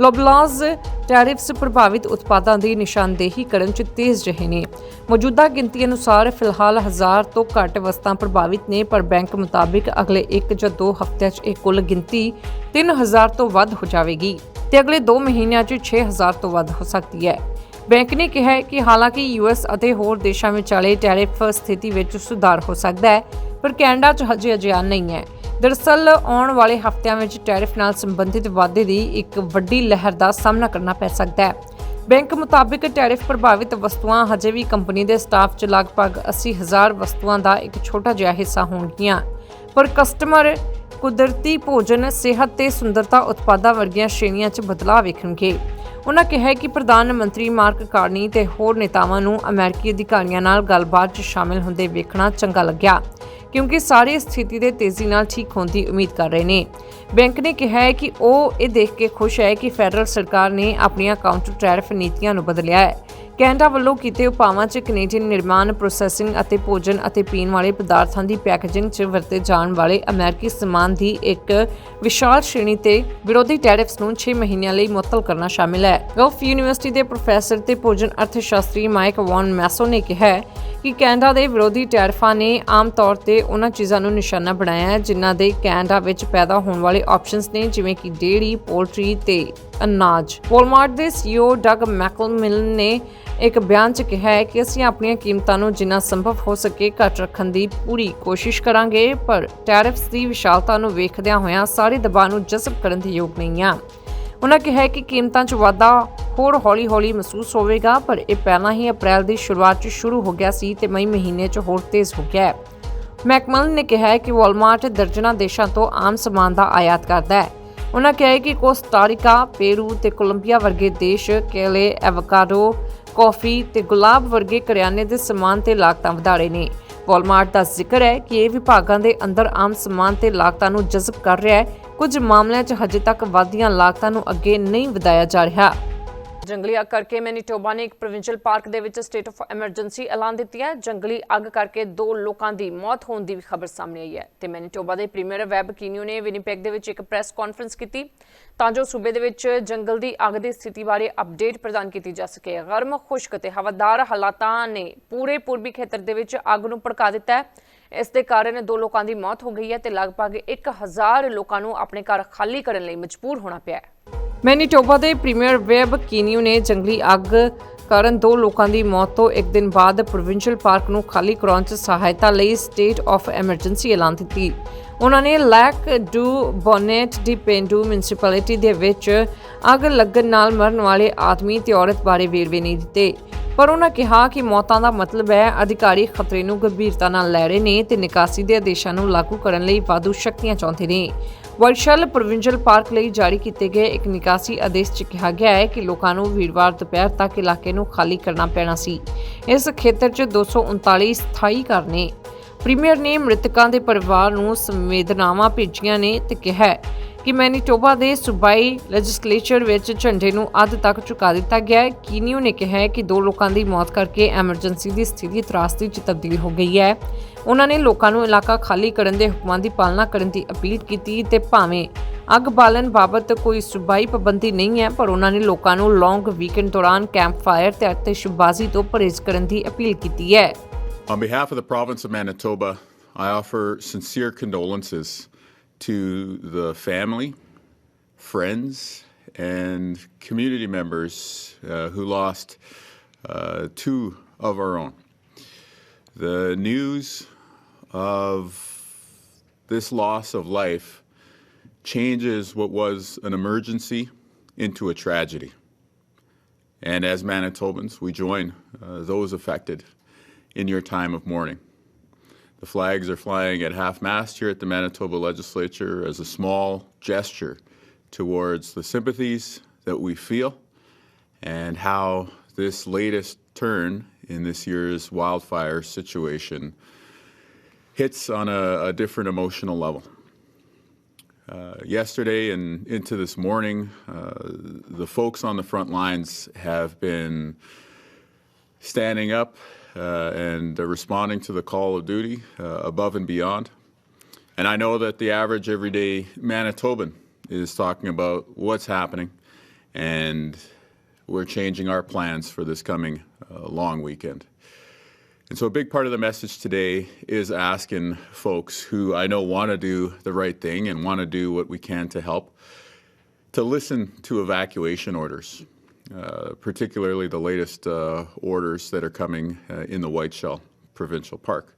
Speaker 1: ਲੋਬਲਾਜ਼ ਟੈਰਿਫਸ ਪ੍ਰਭਾਵਿਤ ਉਤਪਾਦਾਂ ਦੀ ਨਿਸ਼ਾਨਦੇਹੀ ਕਰਨ 'ਚ ਤੇਜ਼ ਰਹੇ ਨੇ। ਮੌਜੂਦਾ ਗਿਣਤੀ ਅਨੁਸਾਰ ਫਿਲਹਾਲ 1000 ਤੋਂ ਘੱਟ ਵਸਤਾਂ ਪ੍ਰਭਾਵਿਤ ਨੇ, ਪਰ ਬੈਂਕ ਮੁਤਾਬਿਕ ਅਗਲੇ 1 ਜਾਂ 2 ਹਫ਼ਤਿਆਂ 'ਚ ਇਹ ਕੁੱਲ ਗਿਣਤੀ 3000 ਤੋਂ ਵੱਧ ਹੋ ਜਾਵੇਗੀ ਤੇ ਅਗਲੇ 2 ਮਹੀਨਿਆਂ 'ਚ 6000 ਤੋਂ ਵੱਧ ਹੋ ਸਕਦੀ ਹੈ। ਬੈਂਕ ਨੇ ਕਿਹਾ ਹੈ ਕਿ ਹਾਲਾਂਕਿ ਯੂਐਸ ਅਤੇ ਹੋਰ ਦੇਸ਼ਾਂ ਵਿਚਾਲੇ ਟੈਰਿਫ ਸਥਿਤੀ ਵਿੱਚ ਸੁਧਾਰ ਹੋ ਸਕਦਾ ਹੈ, ਪਰ ਕੈਨੇਡਾ 'ਚ ਹਜੇ ਅਜਿਹਾ ਨਹੀਂ ਹੈ। ਦਰਅਸਲ, ਆਉਣ ਵਾਲੇ ਹਫ਼ਤਿਆਂ ਵਿੱਚ ਟੈਰਿਫ ਨਾਲ ਸੰਬੰਧਿਤ ਵਾਧੇ ਦੀ ਇੱਕ ਵੱਡੀ ਲਹਿਰ ਦਾ ਸਾਹਮਣਾ ਕਰਨਾ ਪੈ ਸਕਦਾ ਹੈ। ਬੈਂਕ ਮੁਤਾਬਿਕ ਟੈਰਿਫ ਪ੍ਰਭਾਵਿਤ ਵਸਤੂਆਂ ਹਜੇ ਵੀ ਕੰਪਨੀ ਦੇ ਸਟਾਫ 'ਚ ਲਗਭਗ 80000 ਵਸਤੂਆਂ ਦਾ ਇੱਕ ਛੋਟਾ ਜਿਹਾ ਹਿੱਸਾ ਹੋਣਗੀਆਂ। ਪਰ ਕਸਟਮਰ ਕੁਦਰਤੀ ਭੋਜਨ, ਸਿਹਤ ਤੇ ਸੁੰਦਰਤਾ ਉਤਪਾਦਾਂ ਵਰਗੀਆਂ ਸ਼੍ਰੇਣੀਆਂ 'ਚ ਬਦਲਾਅ ਵੇਖਣਗੇ। ਉਨ੍ਹਾਂ ਕਿਹਾ ਕਿ ਪ੍ਰਧਾਨ ਮੰਤਰੀ ਮਾਰਕ ਕਾਰਨੀ ਤੇ ਹੋਰ ਨੇਤਾਵਾਂ ਨੂੰ ਅਮਰੀਕੀ ਅਧਿਕਾਰੀਆਂ ਨਾਲ ਗੱਲਬਾਤ 'ਚ ਸ਼ਾਮਿਲ ਹੁੰਦੇ ਵੇਖਣਾ ਚੰਗਾ ਲੱਗਿਆ, ਕਿਉਂਕਿ ਸਾਰੇ ਸਥਿਤੀ ਦੇ ਤੇਜ਼ੀ ਨਾਲ ਠੀਕ ਹੋਣ ਦੀ ਉਮੀਦ ਕਰ ਰਹੇ ਨੇ। ਬੈਂਕ ਨੇ ਕਿਹਾ ਹੈ ਕਿ ਉਹ ਇਹ ਦੇਖ ਕੇ ਖੁਸ਼ ਹੈ ਕਿ ਫੈਡਰਲ ਸਰਕਾਰ ਨੇ ਆਪਣੀਆਂ ਕਾਊਂਟਰ ਟੈਰਿਫ ਨੀਤੀਆਂ ਨੂੰ ਬਦਲਿਆ ਹੈ। ਕੈਨੇਡਾ ਵੱਲੋਂ ਕੀਤੇ ਉਪਾਵਾਂ 'ਚ ਕੈਨੇਡੀਅਨ ਨਿਰਮਾਣ ਪ੍ਰੋਸੈਸਿੰਗ ਅਤੇ ਭੋਜਨ ਅਤੇ ਪੀਣ ਵਾਲੇ ਪਦਾਰਥਾਂ ਦੀ ਪੈਕੇਜਿੰਗ 'ਚ ਵਰਤੇ ਜਾਣ ਵਾਲੇ ਅਮਰੀਕੀ ਸਮਾਨ ਦੀ ਇੱਕ ਵਿਸ਼ਾਲ ਸ਼੍ਰੇਣੀ ਤੇ ਵਿਰੋਧੀ ਟੈਰਿਫਸ ਨੂੰ 6 ਮਹੀਨਿਆਂ ਲਈ ਮੁਅੱਤਲ ਕਰਨਾ ਸ਼ਾਮਿਲ ਹੈ ਗਲਫ ਯੂਨੀਵਰਸਿਟੀ ਦੇ ਪ੍ਰੋਫੈਸਰ ਤੇ ਭੋਜਨ ਅਰਥ ਮਾਈਕ ਵੌਨ ਮੈਸੋ ਨੇ ਕਿਹਾ ਕਿ ਕੈਨੇਡਾ ਦੇ ਵਿਰੋਧੀ ਟੈਰਿਫਾਂ ਨੇ ਆਮ ਤੌਰ ਤੇ ਉਹਨਾਂ ਚੀਜ਼ਾਂ ਨੂੰ ਨਿਸ਼ਾਨਾ ਬਣਾਇਆ ਹੈ ਜਿਨ੍ਹਾਂ ਦੇ ਕੈਨੇਡਾ ਵਿੱਚ ਪੈਦਾ ਹੋਣ ਵਾਲੇ ਆਪਸ਼ਨਸ ਨੇ ਜਿਵੇਂ ਕਿ ਡੇਅਰੀ, ਪੋਲਟਰੀ ਤੇ ਅਨਾਜ। ਵਾਲਮਾਰਟ ਦੇ ਸੀਈਓ ਡਗ ਮੈਕਲਮਿਲ ਨੇ ਇੱਕ ਬਿਆਨ 'ਚ ਕਿਹਾ ਹੈ ਕਿ ਅਸੀਂ ਆਪਣੀਆਂ ਕੀਮਤਾਂ ਨੂੰ ਜਿੰਨਾ ਸੰਭਵ ਹੋ ਸਕੇ ਘੱਟ ਰੱਖਣ ਦੀ ਪੂਰੀ ਕੋਸ਼ਿਸ਼ ਕਰਾਂਗੇ ਪਰ ਟੈਰਿਫਸ ਦੀ ਵਿਸ਼ਾਲਤਾ ਨੂੰ ਵੇਖਦਿਆਂ ਹੋਇਆਂ ਸਾਰੇ ਦਬਾਅ ਨੂੰ ਜਜ਼ਬ ਕਰਨ ਦੇ ਯੋਗ ਨਹੀਂ ਆ। ਉਹਨਾਂ ਕਿਹਾ ਕਿ ਕੀਮਤਾਂ 'ਚ ਵਾਧਾ ਹੋਰ ਹੌਲੀ-ਹੌਲੀ ਮਹਿਸੂਸ ਹੋਵੇਗਾ ਪਰ ਇਹ ਪਹਿਲਾਂ ਹੀ ਅਪ੍ਰੈਲ ਦੀ ਸ਼ੁਰੂਆਤ 'ਚ ਸ਼ੁਰੂ ਹੋ ਗਿਆ ਸੀ ਤੇ ਮਈ ਮਹੀਨੇ 'ਚ ਹੋਰ ਤੇਜ਼ ਹੋ ਗਿਆ ਹੈ। ਮੈਕਮਲ ਨੇ ਕਿਹਾ ਹੈ ਕਿ ਵਾਲਮਾਰਟ ਦਰਜਨਾਂ ਦੇਸ਼ਾਂ ਤੋਂ ਆਮ ਸਮਾਨ ਦਾ ਆਯਾਤ ਕਰਦਾ ਹੈ। ਉਹਨਾਂ ਕਿਹਾ ਹੈ ਕਿ ਕੋਸਟਾਰੀਕਾ, ਪੇਰੂ ਤੇ ਕੋਲੰਬੀਆ ਵਰਗੇ ਦੇਸ਼ ਕੇਲੇ, ਐਵੋਕਾਡੋ, ਕੌਫੀ ਤੇ ਗੁਲਾਬ ਵਰਗੇ ਕਰਿਆਨੇ ਦੇ ਸਮਾਨ ਤੇ ਲਾਗਤਾਂ ਵਧਾ ਨੇ। ਵਾਲਮਾਰਟ ਦਾ ਜ਼ਿਕਰ ਹੈ ਕਿ ਇਹ ਵਿਭਾਗਾਂ ਦੇ ਅੰਦਰ ਆਮ ਸਮਾਨ ਤੇ ਲਾਗਤਾਂ ਨੂੰ ਜਜ਼ਬ ਕਰ ਰਿਹਾ ਹੈ। ਕੁਝ ਮਾਮਲਿਆਂ 'ਚ ਹਜੇ ਤੱਕ ਵਾਧੀਆਂ ਲਾਗਤਾਂ ਨੂੰ ਅੱਗੇ ਨਹੀਂ ਵਧਾਇਆ ਜਾ ਰਿਹਾ। ਜੰਗਲੀ ਅੱਗ ਕਰਕੇ ਮੈਨੀਟੋਬਾ ਨੇ ਇੱਕ ਪ੍ਰੋਵਿੰਸ਼ੀਅਲ ਪਾਰਕ ਦੇ ਵਿੱਚ ਸਟੇਟ ਆਫ ਐਮਰਜੈਂਸੀ ਐਲਾਨ ਦਿੱਤੀ ਹੈ। ਜੰਗਲੀ ਅੱਗ ਕਰਕੇ ਦੋ ਲੋਕਾਂ ਦੀ ਮੌਤ ਹੋਣ ਦੀ ਵੀ ਖਬਰ ਸਾਹਮਣੇ ਆਈ ਹੈ ਤੇ ਮੈਨੀਟੋਬਾ ਦੇ ਪ੍ਰੀਮੀਅਰ ਵੈਬ ਕੀਨਿਓ ਨੇ ਵਿਨੀਪੈਗ ਦੇ ਵਿੱਚ ਇੱਕ ਪ੍ਰੈਸ ਕਾਨਫਰੰਸ ਕੀਤੀ। ਤਾਂ ਜੋ ਸੂਬੇ ਦੇ ਵਿੱਚ ਜੰਗਲ ਦੀ ਅੱਗ ਦੀ ਸਥਿਤੀ ਬਾਰੇ ਅਪਡੇਟ ਪ੍ਰਦਾਨ ਕੀਤੀ ਜਾ ਸਕੇ। ਗਰਮ, ਖੁਸ਼ਕ ਤੇ ਹਵਾਦਾਰ ਹਾਲਾਤਾਂ ਨੇ ਪੂਰੇ ਪੂਰਬੀ ਖੇਤਰ ਦੇ ਵਿੱਚ ਅੱਗ ਨੂੰ ਭੜਕਾ ਦਿੱਤਾ ਹੈ। ਇਸ ਦੇ ਕਾਰਨ ਦੋ ਲੋਕਾਂ ਦੀ ਮੌਤ ਹੋ ਗਈ ਹੈ ਤੇ ਲਗਭਗ 1000 ਲੋਕਾਂ ਨੂੰ ਆਪਣੇ ਘਰ ਖਾਲੀ ਕਰਨ ਲਈ ਮਜਬੂਰ ਹੋਣਾ ਪਿਆ ਹੈ। ਮੈਨੀਟੋਬਾ ਦੇ ਪ੍ਰੀਮੀਅਰ ਵੈਬ ਕੀਨੀਓ ਨੇ ਜੰਗਲੀ ਅੱਗ ਕਾਰਨ ਦੋ ਲੋਕਾਂ ਦੀ ਮੌਤ ਤੋਂ ਇੱਕ ਦਿਨ ਬਾਅਦ ਪ੍ਰੋਵਿੰਸ਼ੀਅਲ ਪਾਰਕ ਨੂੰ ਖਾਲੀ ਕਰਾਉਣ 'ਚ ਸਹਾਇਤਾ ਲਈ ਸਟੇਟ ਆਫ ਐਮਰਜੈਂਸੀ ਐਲਾਨ ਦਿੱਤੀ। ਉਹਨਾਂ ਨੇ ਲੈਕ ਡੂ ਬੋਨੇਟ ਦੀ ਪੇਂਡੂ ਮਿਊਨਿਸਪੈਲਿਟੀ ਦੇ ਵਿੱਚ ਅੱਗ ਲੱਗਣ ਨਾਲ ਮਰਨ ਵਾਲੇ ਆਦਮੀ ਤੇ ਔਰਤ ਬਾਰੇ ਵੇਰਵੇ ਨਹੀਂ ਦਿੱਤੇ। ਪਰ ਉਹਨਾਂ ਕਿਹਾ ਕਿ ਮੌਤਾਂ ਦਾ ਮਤਲਬ ਹੈ ਅਧਿਕਾਰੀ ਖਤਰੇ ਨੂੰ ਗੰਭੀਰਤਾ ਨਾਲ ਲੈ ਰਹੇ ਨੇ ਤੇ ਨਿਕਾਸੀ ਦੇ ਆਦੇਸ਼ਾਂ ਨੂੰ ਲਾਗੂ ਕਰਨ ਲਈ ਵਾਧੂ ਸ਼ਕਤੀਆਂ ਚਾਹੁੰਦੇ ਨੇ। ਵਰਸ਼ਲ ਪ੍ਰੋਵਿੰਸ਼ੀਅਲ ਪਾਰਕ ਲਈ ਜਾਰੀ ਕੀਤੇ ਗਏ ਇੱਕ ਨਿਕਾਸੀ ਆਦੇਸ਼ 'ਚ ਕਿਹਾ ਗਿਆ ਹੈ ਕਿ ਲੋਕਾਂ ਨੂੰ ਵੀਰਵਾਰ ਦੁਪਹਿਰ ਤੱਕ ਇਲਾਕੇ ਨੂੰ ਖਾਲੀ ਕਰਨਾ ਪੈਣਾ ਸੀ। ਇਸ ਖੇਤਰ 'ਚ 239 ਸਥਾਈ ਘਰ ਨੇ। ਪ੍ਰੀਮੀਅਰ ਨੇ ਮ੍ਰਿਤਕਾਂ ਦੇ ਪਰਿਵਾਰ ਨੂੰ ਸੰਵੇਦਨਾਵਾਂ ਭੇਜੀਆਂ ਨੇ ਤੇ ਕਿਹਾ ਕਿ ਮੈਨੀਟੋਬਾ ਦੇ ਸੂਬਾਈ ਲੈਜਿਸਲੇਚਰ ਵਿੱਚ ਝੰਡੇ ਨੂੰ ਅੱਧ ਤੱਕ ਝੁਕਾ ਦਿੱਤਾ ਗਿਆ ਹੈ। ਕੀਨੀਓ ਨੇ ਕਿਹਾ ਕਿ ਦੋ ਲੋਕਾਂ ਦੀ ਮੌਤ ਕਰਕੇ ਐਮਰਜੈਂਸੀ ਦੀ ਸਥਿਤੀ ਤਰਾਸਦੀ 'ਚ ਤਬਦੀਲ ਹੋ ਗਈ ਹੈ। ਉਹਨਾਂ ਨੇ ਲੋਕਾਂ ਨੂੰ ਇਲਾਕਾ ਖਾਲੀ ਕਰਨ ਦੇ ਹੁਕਮਾਂ ਦੀ ਪਾਲਣਾ ਕਰਨ ਦੀ ਅਪੀਲ ਕੀਤੀ ਤੇ ਭਾਵੇਂ ਅੱਗ ਬਾਲਣ ਬਾਬਤ ਕੋਈ ਸੂਬਾਈ ਪਾਬੰਦੀ ਨਹੀਂ ਹੈ, ਪਰ ਉਹਨਾਂ ਨੇ ਲੋਕਾਂ ਨੂੰ ਲੌਂਗ ਵੀਕਐਂਡ ਦੌਰਾਨ ਕੈਂਪ ਫਾਇਰ ਤੇ ਆਤਿਸ਼ਬਾਜ਼ੀ ਤੋਂ ਪਰਹੇਜ਼ ਕਰਨ ਦੀ ਅਪੀਲ ਕੀਤੀ ਹੈ।
Speaker 3: On behalf of the province of Manitoba, I offer sincere condolences to the family, friends, and community members uh, who lost uh, two of our own. The news of this loss of life changes what was an emergency into a tragedy. And as Manitobans, we join uh, those affected in your time of mourning. The flags are flying at half mast here at the Manitoba Legislature as a small gesture towards the sympathies that we feel and how this latest turn in this year's wildfire situation hits on a, a different emotional level. Uh, yesterday and into this morning, uh, the folks on the front lines have been standing up and uh, responding to the call of duty uh, above and beyond. And I know that the average everyday Manitoban is talking about what's happening, and we're changing our plans for this coming uh, long weekend. And so, a big part of the message today is asking folks who I know want to do the right thing and want to do what we can to help to listen to evacuation orders, particularly the latest uh, orders that are coming uh, in the Whiteshell Provincial Park.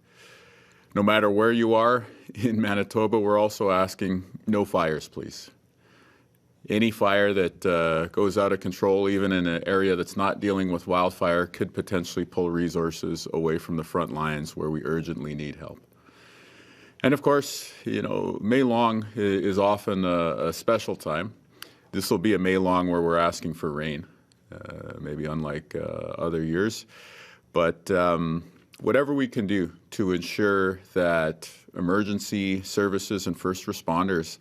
Speaker 3: No matter where you are in Manitoba, we're also asking no fires, please. Any fire that uh, goes out of control, even in an area that's not dealing with wildfire, could potentially pull resources away from the front lines where we urgently need help. And of course, you know, May Long is often a, a special time. This will be a May Long where we're asking for rain, uh, maybe unlike uh, other years. But um, whatever we can do to ensure that emergency services and first responders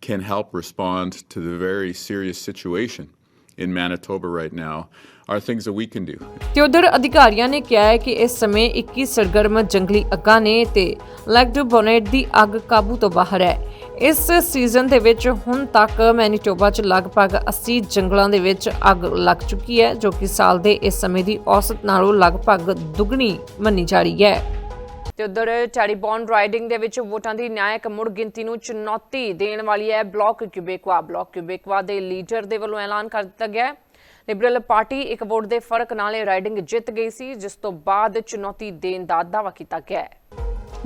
Speaker 3: can help respond to the very serious situation in Manitoba right now are things that we can do.
Speaker 1: ਤੇ ਉਧਰ ਅਧਿਕਾਰੀਆਂ ਨੇ ਕਿਹਾ ਹੈ ਕਿ ਇਸ ਸਮੇਂ 21 ਸਰਗਰਮ ਜੰਗਲੀ ਅੱਗਾਂ ਨੇ ਤੇ ਲੈਗਡੂ ਬੋਨੇਟ ਦੀ ਅੱਗ ਕਾਬੂ ਤੋਂ ਬਾਹਰ ਹੈ ਇਸ ਸੀਜ਼ਨ ਦੇ ਵਿੱਚ ਹੁਣ ਤੱਕ ਮੈਨੀਟੋਬਾ 'ਚ ਲਗਭਗ 80 ਜੰਗਲਾਂ ਦੇ ਵਿੱਚ ਅੱਗ ਲੱਗ ਚੁੱਕੀ ਹੈ, ਜੋ ਕਿ ਸਾਲ ਦੇ ਇਸ ਸਮੇਂ ਦੀ ਔਸਤ ਨਾਲੋਂ ਲਗਭਗ ਦੁੱਗਣੀ ਮੰਨੀ ਜਾ ਰਹੀ ਹੈ। ਤੇ ਉਧਰ ਟੈਰੀਬੌਨ ਰਾਈਡਿੰਗ ਦੇ ਵਿੱਚ ਵੋਟਾਂ ਦੀ ਨਿਆਇਕ ਮੁੜ ਗਿਣਤੀ ਨੂੰ ਚੁਣੌਤੀ ਦੇਣ ਵਾਲੀ ਹੈ ਬਲਾਕ ਕਿਊਬੇਕਵਾ ਬਲਾਕ ਕਿਊਬੇਕਵਾ ਦੇ ਲੀਡਰ ਦੇ ਵੱਲੋਂ ਐਲਾਨ ਕਰ ਦਿੱਤਾ ਗਿਆ ਹੈ। ਲਿਬਰਲ ਪਾਰਟੀ ਇੱਕ ਵੋਟ ਦੇ ਫ਼ਰਕ ਨਾਲ ਇਹ ਰਾਈਡਿੰਗ ਜਿੱਤ ਗਈ ਸੀ, ਜਿਸ ਤੋਂ ਬਾਅਦ ਚੁਣੌਤੀ ਦੇਣ ਦਾ ਦਾਅਵਾ ਕੀਤਾ ਗਿਆ ਹੈ।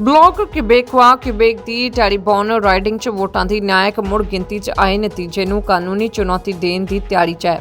Speaker 1: ਬਲਾਕ ਕਿਬੇਕਵਾ ਕਿਬੇਕ ਦੀ ਟੈਰੀਬੌਨ ਰਾਈਡਿੰਗ 'ਚ ਵੋਟਾਂ ਦੀ ਨਿਆਇਕ ਮੁੜ ਗਿਣਤੀ 'ਚ ਆਏ ਨਤੀਜੇ ਨੂੰ ਕਾਨੂੰਨੀ ਚੁਣੌਤੀ ਦੇਣ ਦੀ ਤਿਆਰੀ 'ਚ ਹੈ।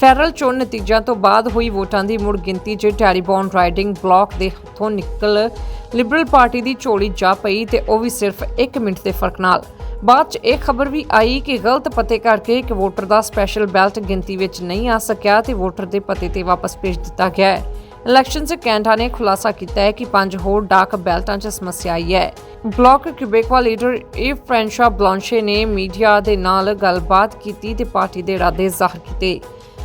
Speaker 1: ਫੈਡਰਲ ਚੋਣ ਨਤੀਜਿਆਂ ਤੋਂ ਬਾਅਦ ਹੋਈ ਵੋਟਾਂ ਦੀ ਮੁੜ ਗਿਣਤੀ 'ਚ ਟੈਰੀਬੌਨ ਰਾਈਡਿੰਗ ਬਲਾਕ ਦੇ ਹੱਥੋਂ ਨਿਕਲ ਲਿਬਰਲ ਪਾਰਟੀ ਦੀ ਝੋਲੀ ਜਾ ਪਈ ਤੇ ਉਹ ਵੀ ਸਿਰਫ 1 ਮਿੰਟ ਦੇ ਫ਼ਰਕ ਨਾਲ। ਬਾਅਦ 'ਚ ਇਹ ਖਬਰ ਵੀ ਆਈ ਕਿ ਗਲਤ ਪਤੇ ਕਰਕੇ ਇੱਕ ਵੋਟਰ ਦਾ ਸਪੈਸ਼ਲ ਬੈਲਟ ਗਿਣਤੀ ਵਿੱਚ ਨਹੀਂ ਆ ਸਕਿਆ ਤੇ ਵੋਟਰ ਦੇ ਪਤੇ ਤੇ ਵਾਪਸ ਭੇਜ ਦਿੱਤਾ ਗਿਆ ਹੈ। ਇਲੈਕਸ਼ਨ 'ਚ ਕੈਂਟਾ ਨੇ ਖੁਲਾਸਾ ਕੀਤਾ ਹੈ ਕਿ ਪੰਜ ਹੋਰ ਡਾਕ ਬੈਲਟਾਂ 'ਚ ਸਮੱਸਿਆ ਆਈ ਹੈ। Bloc Quebecois leader Yves Francois Blanchet ਨੇ ਮੀਡੀਆ ਦੇ ਨਾਲ ਗੱਲਬਾਤ ਕੀਤੀ ਤੇ ਪਾਰਟੀ ਦੇ ਇਰਾਦੇ ਜ਼ਾਹਰ ਕੀਤੇ।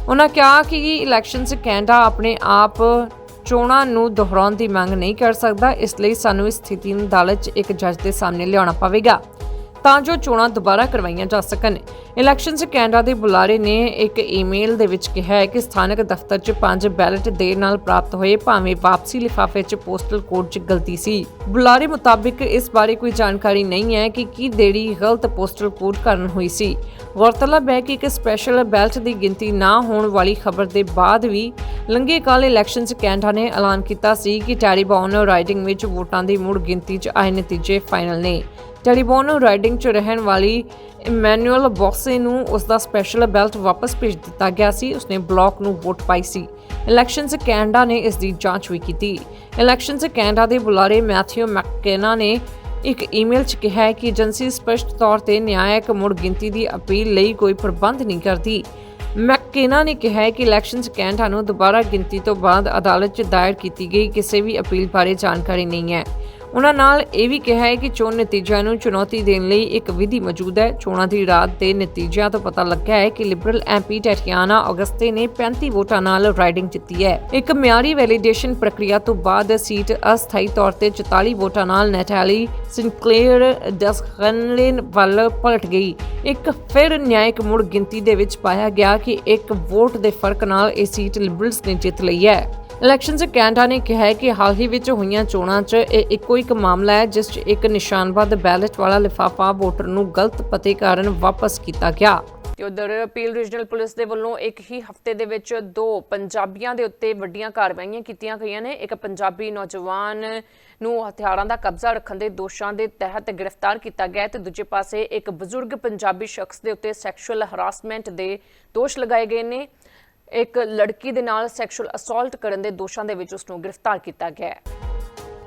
Speaker 1: ਉਹਨਾਂ ਕਿਹਾ ਕਿ ਇਲੈਕਸ਼ਨ 'ਚ ਕੈਨੇਡਾ ਆਪਣੇ ਆਪ ਚੋਣਾਂ ਨੂੰ ਦੁਹਰਾਉਣ ਦੀ ਮੰਗ ਨਹੀਂ ਕਰ ਸਕਦਾ, ਇਸ ਲਈ ਸਾਨੂੰ ਇਸ ਸਥਿਤੀ ਨੂੰ ਅਦਾਲਤ 'ਚ ਇੱਕ ਜੱਜ ਦੇ ਸਾਹਮਣੇ ਲਿਆਉਣਾ ਪਵੇਗਾ। ਤਾਂ ਜੋ ਚੋਣਾਂ ਦੁਬਾਰਾ ਕਰਵਾਈਆਂ ਜਾ ਸਕਣ। ਇਲੈਕਸ਼ਨਸ ਕੈਨੇਡਾ ਦੇ ਬੁਲਾਰੇ ਨੇ ਇੱਕ ਈਮੇਲ ਦੇ ਵਿੱਚ ਕਿਹਾ ਹੈ ਕਿ ਸਥਾਨਕ ਦਫ਼ਤਰ 'ਚ ਪੰਜ ਬੈਲਟ ਦੇਰ ਨਾਲ ਪ੍ਰਾਪਤ ਹੋਏ ਭਾਵੇਂ ਵਾਪਸੀ ਲਿਫਾਫੇ 'ਚ ਪੋਸਟਲ ਕੋਡ 'ਚ ਗਲਤੀ ਸੀ। ਬੁਲਾਰੇ ਮੁਤਾਬਿਕ ਇਸ ਬਾਰੇ ਕੋਈ ਜਾਣਕਾਰੀ ਨਹੀਂ ਹੈ ਕਿ ਕੀ ਦੇਰੀ ਗਲਤ ਪੋਸਟਲ ਕੋਡ ਕਾਰਨ ਹੋਈ ਸੀ। ਗੌਰਤਲਬ ਹੈ ਕਿ ਇੱਕ ਸਪੈਸ਼ਲ ਬੈਲਟ ਦੀ ਗਿਣਤੀ ਨਾ ਹੋਣ ਵਾਲੀ ਖਬਰ ਦੇ ਬਾਅਦ ਵੀ ਲੰਘੇ ਕਾਲ ਇਲੈਕਸ਼ਨਸ ਕੈਨੇਡਾ ਨੇ ਐਲਾਨ ਕੀਤਾ ਸੀ ਕਿ ਟੈਰੀਬੌਨ ਰਾਈਡਿੰਗ ਵਿੱਚ ਵੋਟਾਂ ਦੀ ਮੁੜ ਗਿਣਤੀ 'ਚ ਆਏ ਨਤੀਜੇ ਫਾਈਨਲ ਨੇ। ਟੈਲੀਬੋਨ ਰਾਈਡਿੰਗ 'ਚ ਰਹਿਣ ਵਾਲੀ ਇਮੈਨੂਅਲ ਬੌਕਸੇ ਨੂੰ ਉਸ ਦਾ ਸਪੈਸ਼ਲ ਬੈਲਟ ਵਾਪਸ ਭੇਜ ਦਿੱਤਾ ਗਿਆ ਸੀ। ਉਸਨੇ ਬਲੌਕ ਨੂੰ ਵੋਟ ਪਾਈ ਸੀ। ਇਲੈਕਸ਼ਨਸ ਕੈਨੇਡਾ ਨੇ ਇਸ ਦੀ ਜਾਂਚ ਵੀ ਕੀਤੀ। ਇਲੈਕਸ਼ਨਸ ਕੈਨੇਡਾ ਦੇ ਬੁਲਾਰੇ ਮੈਥਿਊ ਮੈਕਕੇਨਾ ਨੇ ਇੱਕ ਈਮੇਲ 'ਚ ਕਿਹਾ ਹੈ ਕਿ ਏਜੰਸੀ ਸਪਸ਼ਟ ਤੌਰ ਤੇ ਨਿਆਇਕ ਮੁੜ ਗਿਣਤੀ ਦੀ ਅਪੀਲ ਲਈ ਕੋਈ ਪ੍ਰਬੰਧ ਨਹੀਂ ਕਰਦੀ। ਮੈਕਕੇਨਾ ਨੇ ਕਿਹਾ ਹੈ ਕਿ ਇਲੈਕਸ਼ਨਸ ਕੈਨੇਡਾ ਨੂੰ ਦੁਬਾਰਾ ਗਿਣਤੀ ਤੋਂ ਬਾਅਦ ਅਦਾਲਤ 'ਚ ਦਾਇਰ ਕੀਤੀ ਗਈ ਕਿਸੇ ਵੀ ਅਪੀਲ ਬਾਰੇ ਜਾਣਕਾਰੀ ਨਹੀਂ ਹੈ। ਉਹਨਾਂ ਨਾਲ ਇਹ ਵੀ ਕਿਹਾ ਹੈ ਕਿ ਚੋਣ ਨਤੀਜਿਆਂ ਨੂੰ ਚੁਣੌਤੀ ਦੇਣ ਲਈ ਇੱਕ ਵਿਧੀ ਮੌਜੂਦ ਹੈ। ਚੋਣਾਂ ਦੀ ਰਾਤ ਦੇ ਨਤੀਜਿਆਂ ਤੋਂ ਪਤਾ ਲੱਗਿਆ ਹੈ ਕਿ ਲਿਬਰਲ ਐਮਪੀ ਟੈਟਿਆਨਾ ਅਗਸਤੇ ਨੇ 35 ਵੋਟਾਂ ਨਾਲ ਰਾਈਡਿੰਗ ਜਿੱਤੀ ਹੈ। ਇੱਕ ਮਿਆਰੀ ਵੈਲੀਡੇਸ਼ਨ ਪ੍ਰਕਿਰਿਆ ਤੋਂ ਬਾਅਦ ਸੀਟ ਅਸਥਾਈ ਤੌਰ ਤੇ 44 ਵੋਟਾਂ ਨਾਲ ਨੈਟਾਲੀ ਸਿੰਕਲੇਅਰ ਡਸਕਨਲਿਨ ਵੱਲ ਪਲਟ ਗਈ। ਇੱਕ ਫਿਰ ਨਿਆਇਕ ਮੁੜ ਗਿਣਤੀ ਦੇ ਵਿੱਚ ਪਾਇਆ ਗਿਆ ਕਿ ਇੱਕ ਵੋਟ ਦੇ ਫ਼ਰਕ ਨਾਲ ਇਹ ਸੀਟ ਲਿਬਰਲਸ ਨੇ ਜਿੱਤ ਲਈ ਹੈ। ਇਲੈਕਸ਼ਨਸ ਕੈਨੇਡਾ ਨੇ ਕਿਹਾ ਕਿ ਹਾਲ ਹੀ ਵਿੱਚ ਹੋਈਆਂ ਚੋਣਾਂ 'ਚ ਇਹ ਇੱਕੋ ਇੱਕ ਮਾਮਲਾ ਹੈ, ਜਿਸ 'ਚ ਇੱਕ ਨਿਸ਼ਾਨਬੱਧ ਬੈਲਟ ਵਾਲਾ ਲਿਫਾਫਾ ਵੋਟਰ ਨੂੰ ਗਲਤ ਪਤੇ ਕਾਰਨ ਵਾਪਸ ਕੀਤਾ ਗਿਆ।
Speaker 4: ਤੇ ਉਧਰ ਅਪੀਲ ਰੀਜਨਲ ਪੁਲਿਸ ਦੇ ਵੱਲੋਂ ਇੱਕ ਹੀ ਹਫ਼ਤੇ ਦੇ ਵਿੱਚ ਦੋ ਪੰਜਾਬੀਆਂ ਦੇ ਉੱਤੇ ਵੱਡੀਆਂ ਕਾਰਵਾਈਆਂ ਕੀਤੀਆਂ ਗਈਆਂ ਨੇ। ਇੱਕ ਪੰਜਾਬੀ ਨੌਜਵਾਨ ਨੂੰ ਹਥਿਆਰਾਂ ਦਾ ਕਬਜ਼ਾ ਰੱਖਣ ਦੇ ਦੋਸ਼ਾਂ ਦੇ ਤਹਿਤ ਗ੍ਰਿਫਤਾਰ ਕੀਤਾ ਗਿਆ ਤੇ ਦੂਜੇ ਪਾਸੇ ਇੱਕ ਬਜ਼ੁਰਗ ਪੰਜਾਬੀ ਸ਼ਖਸ ਦੇ ਉੱਤੇ ਸੈਕਸ਼ੂਅਲ ਹਰਾਸਮੈਂਟ ਦੇ ਦੋਸ਼ ਲਗਾਏ ਗਏ ਨੇ। ਇੱਕ ਲੜਕੀ ਦੇ ਨਾਲ ਸੈਕਸ਼ੂਅਲ ਅਸੌਲਟ ਕਰਨ ਦੇ ਦੋਸ਼ਾਂ ਦੇ ਵਿੱਚ ਉਸ ਨੂੰ ਗ੍ਰਿਫਤਾਰ ਕੀਤਾ ਗਿਆ ਹੈ।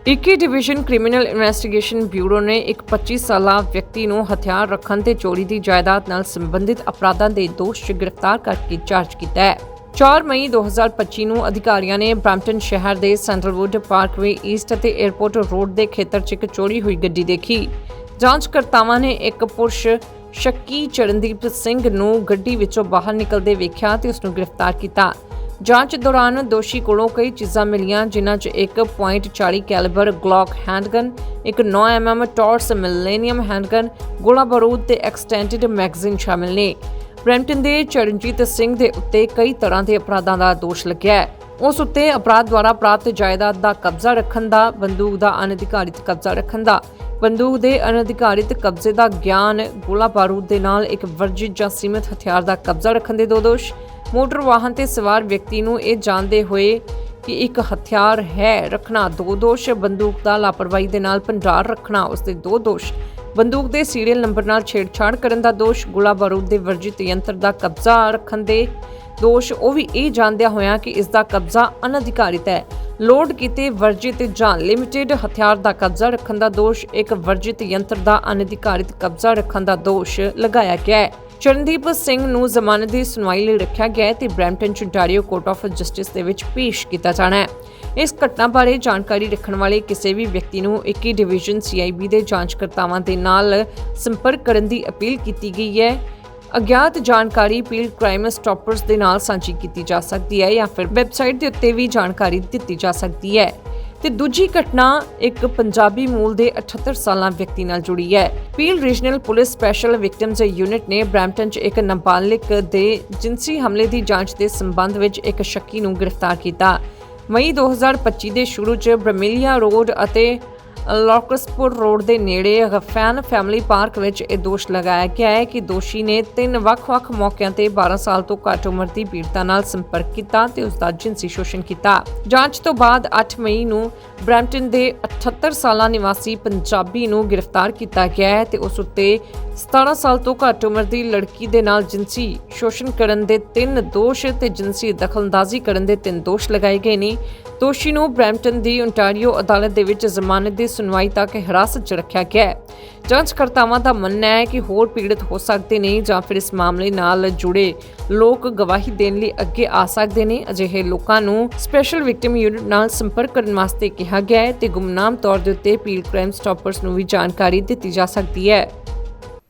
Speaker 1: 21 ਡਿਵੀਜ਼ਨ ਕ੍ਰਿਮੀਨਲ ਇਨਵੈਸਟੀਗੇਸ਼ਨ ਬਿਊਰੋ ਨੇ ਇੱਕ 25 ਸਾਲਾ ਵਿਅਕਤੀ ਨੂੰ ਹਥਿਆਰ ਰੱਖਣ ਤੇ ਚੋਰੀ ਦੀ ਜਾਇਦਾਦ ਨਾਲ ਸੰਬੰਧਿਤ ਅਪਰਾਧਾਂ ਦੇ ਦੋਸ਼ 'ਚ ਗ੍ਰਿਫਤਾਰ ਕਰਕੇ ਚਾਰਜ ਕੀਤਾ ਹੈ। 4 ਮਈ 2025 ਨੂੰ ਅਧਿਕਾਰੀਆਂ ਨੇ ਬ੍ਰੈਂਪਟਨ ਸ਼ਹਿਰ ਦੇ ਸੈਂਟਰਲਵੁੱਡ ਪਾਰਕਵੇ ਈਸਟ ਅਤੇ 에ਅਰਪੋਰਟ ਰੋਡ ਦੇ ਖੇਤਰ 'ਚ ਇੱਕ ਚੋਰੀ ਹੋਈ ਗੱਡੀ ਦੇਖੀ। ਜਾਂਚਕਰਤਾਵਾਂ ਨੇ ਇੱਕ ਪੁਰਸ਼ ਸ਼ੱਕੀ ਚਰਨਦੀਪ ਸਿੰਘ ਨੂੰ ਗੱਡੀ ਵਿੱਚੋਂ ਬਾਹਰ ਨਿਕਲਦੇ ਵੇਖਿਆ ਤੇ ਉਸ ਨੂੰ ਗ੍ਰਿਫਤਾਰ ਕੀਤਾ। ਜਾਂਚ ਦੌਰਾਨ ਦੋਸ਼ੀ ਕੋਲੋਂ ਕਈ ਚੀਜ਼ਾਂ ਮਿਲੀਆਂ, ਜਿਨ੍ਹਾਂ 'ਚ ਇੱਕ .40 ਕੈਲੀਬਰ ਗਲੌਕ ਹੈਂਡਗਨ ਇੱਕ 9 mm ਟੌਰਸ ਮਿਲੇਨੀਅਮ ਹੈਂਡਗਨ ਗੋਲਾ ਬਾਰੂਦ ਤੇ ਐਕਸਟੈਂਡਡ ਮੈਗਜ਼ੀਨ ਸ਼ਾਮਿਲ ਨੇ। ਬ੍ਰੈਂਪਟਨ ਦੇ ਚਰਨਜੀਤ ਸਿੰਘ ਦੇ ਉੱਤੇ ਕਈ ਤਰ੍ਹਾਂ ਦੇ ਅਪਰਾਧਾਂ ਦਾ ਦੋਸ਼ ਲੱਗਿਆ ਹੈ। ਉਸ ਉੱਤੇ ਅਪਰਾਧ ਦੁਆਰਾ ਪ੍ਰਾਪਤ ਜਾਇਦਾਦ ਦਾ ਕਬਜ਼ਾ ਰੱਖਣ ਦਾ, ਬੰਦੂਕ ਦਾ ਅਨਧਿਕਾਰਿਤ ਕਬਜ਼ਾ ਰੱਖਣ ਦਾ। ਬੰਦੂਕ ਦੇ ਅਨਧਿਕਾਰਿਤ ਕਬਜ਼ੇ ਦਾ ਗਿਆਨ ਗੋਲਾ ਬਾਰੂਦ ਦੇ ਨਾਲ ਇੱਕ ਵਰਜਿਤ ਜਾਂ ਸੀਮਿਤ ਹਥਿਆਰ ਦਾ ਕਬਜ਼ਾ ਰੱਖਣ ਦੇ ਦੋ ਦੋਸ਼। ਮੋਟਰ ਵਾਹਨ ਤੇ ਸਵਾਰ ਵਿਅਕਤੀ ਨੂੰ ਇਹ ਜਾਣਦੇ ਹੋਏ ਕਿ ਇੱਕ ਹਥਿਆਰ ਹੈ, ਰੱਖਣਾ ਦੋ ਦੋਸ਼। ਬੰਦੂਕ ਦਾ ਲਾਪਰਵਾਹੀ ਦੇ ਨਾਲ ਭੰਡਾਰ ਰੱਖਣਾ ਉਸ ਦੇ ਦੋ ਦੋਸ਼। ਬੰਦੂਕ ਦੇ ਸੀਰੀਅਲ ਨੰਬਰ ਨਾਲ ਛੇੜਛਾੜ ਕਰਨ ਦਾ ਦੋਸ਼। ਗੋਲਾ ਬਾਰੂਦ ਦੇ ਵਰਜਿਤ ਯੰਤਰ ਦਾ ਕਬਜ਼ਾ ਰੱਖਣ ਦੇ ਦੋਸ਼, ਉਹ ਵੀ ਇਹ ਜਾਣਦਿਆਂ ਹੋਇਆਂ ਕਿ ਇਸ ਦਾ ਕਬਜ਼ਾ ਅਨਧਿਕਾਰਿਤ ਹੈ। ਲੋਡ ਕੀਤੇ ਵਰਜਿਤ ਜਾਂ ਲਿਮਿਟਿਡ ਹਥਿਆਰ ਦਾ ਕਬਜ਼ਾ ਰੱਖਣ ਦਾ ਦੋਸ਼, ਇੱਕ ਵਰਜਿਤ ਯੰਤਰ ਦਾ ਅਨਧਿਕਾਰਿਤ ਕਬਜ਼ਾ ਰੱਖਣ ਦਾ ਦੋਸ਼ ਲਗਾਇਆ ਗਿਆ ਹੈ। ਚਰਨਦੀਪ ਸਿੰਘ ਨੂੰ ਜ਼ਮਾਨਤ ਦੀ ਸੁਣਵਾਈ ਲਈ ਰੱਖਿਆ ਗਿਆ ਹੈ ਤੇ ਬ੍ਰੈਂਪਟਨ ਚ ਕੋਰਟ ਆਫ ਜਸਟਿਸ ਦੇ ਵਿੱਚ ਪੇਸ਼ ਕੀਤਾ ਜਾਣਾ ਹੈ। ਇਸ ਘਟਨਾ ਬਾਰੇ ਜਾਣਕਾਰੀ ਰੱਖਣ ਵਾਲੇ ਕਿਸੇ ਵੀ ਵਿਅਕਤੀ ਨੂੰ 21 ਡਿਵੀਜ਼ਨ ਸੀਆਈਬੀ ਦੇ ਜਾਂਚਕਰਤਾਵਾਂ ਦੇ ਨਾਲ ਸੰਪਰਕ ਕਰਨ ਦੀ ਅਪੀਲ ਕੀਤੀ ਗਈ ਹੈ। ਅਗਿਆਤ ਜਾਣਕਾਰੀ ਪੀਲ ਕ੍ਰਾਈਮ ਸਟਾਪਰਸ ਦੇ ਨਾਲ ਸਾਂਝੀ ਕੀਤੀ ਜਾ ਸਕਦੀ ਹੈ ਜਾਂ ਫਿਰ ਵੈਬਸਾਈਟ ਦੇ ਉੱਤੇ ਵੀ ਜਾਣਕਾਰੀ ਦਿੱਤੀ ਜਾ ਸਕਦੀ ਹੈ। ਤੇ ਦੂਜੀ ਘਟਨਾ ਇੱਕ ਪੰਜਾਬੀ ਮੂਲ ਦੇ 78 ਸਾਲਾਂ ਵਿਅਕਤੀ ਨਾਲ ਜੁੜੀ ਹੈ। Peel regional police special victims unit ਨੇ ਬ੍ਰੈਂਪਟਨ 'ਚ ਇੱਕ ਨਾਬਾਲਿਗ ਦੇ ਜਿੰਸੀ ਹਮਲੇ ਦੀ ਜਾਂਚ ਦੇ ਸੰਬੰਧ ਵਿੱਚ ਇੱਕ ਸ਼ੱਕੀ ਨੂੰ ਗ੍ਰਿਫਤਾਰ ਕੀਤਾ। ਮਈ 2025 ਦੇ ਸ਼ੁਰੂ 'ਚ ਬ੍ਰਮਿਲੀਆ ਰੋਡ ਅਤੇ ਲੋਕਸਪੁਰ ਰੋਡ ਦੇ ਨੇੜੇ ਗਫੈਨ ਫੈਮਿਲੀ ਪਾਰਕ ਵਿੱਚ ਇਹ ਦੋਸ਼ ਲਗਾਇਆ ਗਿਆ ਹੈ ਕਿ ਦੋਸ਼ੀ ਨੇ ਤਿੰਨ ਵੱਖ-ਵੱਖ ਮੌਕਿਆਂ ਤੇ 12 ਸਾਲ ਤੋਂ ਘੱਟ ਉਮਰ ਦੀ ਪੀੜਤਾ ਨਾਲ ਸੰਪਰਕ ਕੀਤਾ ਤੇ ਉਸ ਦਾ ਜਿਨਸੀ ਸ਼ੋਸ਼ਣ ਕੀਤਾ। ਜਾਂਚ ਤੋਂ ਬਾਅਦ 8 ਮਈ ਨੂੰ ਬ੍ਰੈਂਪਟਨ ਦੇ 78 ਸਾਲਾ ਨਿਵਾਸੀ ਪੰਜਾਬੀ ਨੂੰ ਗ੍ਰਿਫਤਾਰ ਕੀਤਾ ਗਿਆ ਹੈ ਤੇ ਉਸ ਉੱਤੇ 17 ਸਾਲ ਤੋਂ ਘੱਟ ਉਮਰ ਦੀ ਲੜਕੀ ਦੇ ਨਾਲ ਜਿਨਸੀ ਸ਼ੋਸ਼ਣ ਕਰਨ ਦੇ ਤਿੰਨ ਦੋਸ਼ ਤੇ ਜਿਨਸੀ ਦਖਲਅੰਦਾਜ਼ੀ ਕਰਨ ਦੇ ਤਿੰਨ ਦੋਸ਼ ਲਗਾਏ ਗਏ ਨੇ। ਦੋਸ਼ੀ ਨੂੰ ਬ੍ਰੈਂਪਟਨ ਦੀ ontario ਅਦਾਲਤ ਦੇ ਵਿੱਚ ਜ਼ਮਾਨਤ ਦੀ ਸੁਣਵਾਈ ਤੱਕ ਹਿਰਾਸਤ 'ਚ ਰੱਖਿਆ ਗਿਆ ਹੈ। ਜਾਂਚਕਰਤਾਵਾਂ ਦਾ ਮੰਨਣਾ ਹੈ ਕਿ ਹੋਰ ਪੀੜਤ ਹੋ ਸਕਦੇ ਨੇ ਜਾਂ ਫਿਰ ਇਸ ਮਾਮਲੇ ਨਾਲ ਜੁੜੇ ਲੋਕ ਗਵਾਹੀ ਦੇਣ ਲਈ ਅੱਗੇ ਆ ਸਕਦੇ ਨੇ। ਅਜਿਹੇ ਲੋਕਾਂ ਨੂੰ ਸਪੈਸ਼ਲ ਵਿਕਟਿਮ ਯੂਨਿਟ ਨਾਲ ਸੰਪਰਕ ਕਰਨ ਵਾਸਤੇ ਕਿਹਾ ਗਿਆ ਹੈ ਤੇ ਗੁਮਨਾਮ ਤੌਰ ਦੇ ਉੱਤੇ ਪੀਲ ਕ੍ਰਾਈਮ ਸਟਾਪਰਸ ਨੂੰ ਵੀ ਜਾਣਕਾਰੀ ਦਿੱਤੀ ਜਾ ਸਕਦੀ ਹੈ।